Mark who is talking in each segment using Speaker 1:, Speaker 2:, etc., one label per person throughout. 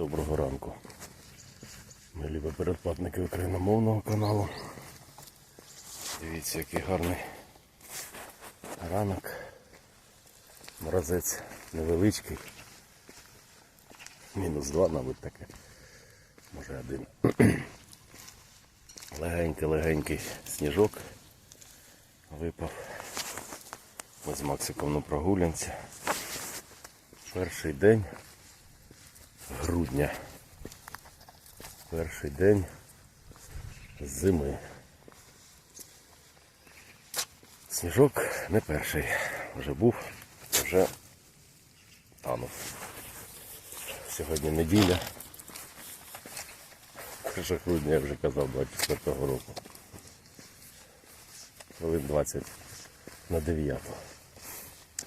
Speaker 1: Доброго ранку. Ми любі передплатники україномовного каналу. Дивіться, який гарний ранок. Морозець невеличкий. Мінус два, мабуть, таке. Може один. Легенький-легенький сніжок випав. Ми з Максиком на прогулянці. Перший день грудня. Перший день зими. Сніжок не перший. Вже був, вже танув. Сьогодні неділя. 1 грудня я вже казав 24-го року. Хвилин 20 на 9.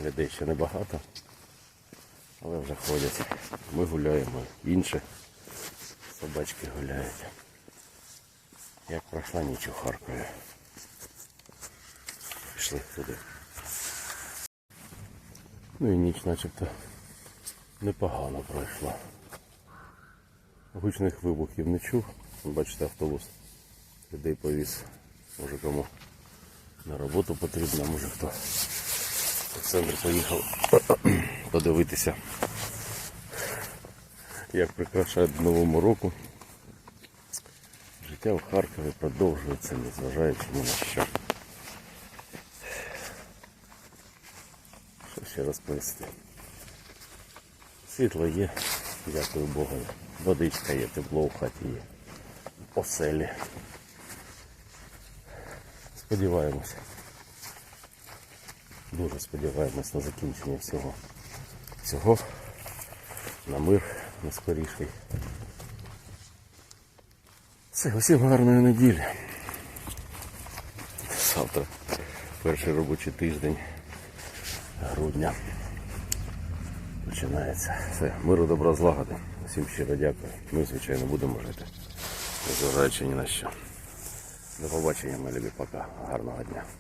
Speaker 1: Людей ще небагато, але вже ходять. Ми гуляємо, інші собачки гуляють. Як пройшла ніч у Харкові. Пішли туди. Ну і ніч начебто непогано пройшла. Гучних вибухів не чув. Бачите, автобус людей повіз. Може кому на роботу потрібно, може хто в центр поїхав подивитися, як прикрашають до Новому року. Життя в Харкові продовжується, незважаючи ні на що. Що ще розповісти? Світло є, дякую Богу. Водичка є, тепло в хаті є. Оселі. Сподіваємося. Дуже сподіваємось на закінчення всього. Цього. На мир, на скоріший. Все, усім гарної неділі. Завтра перший робочий тиждень грудня. Починається. Все, миру, добра, злагоди. Всім щиро дякую. Ми, звичайно, будемо жити. Незважаючи ні на що. До побачення, мої любі, пока. Гарного дня.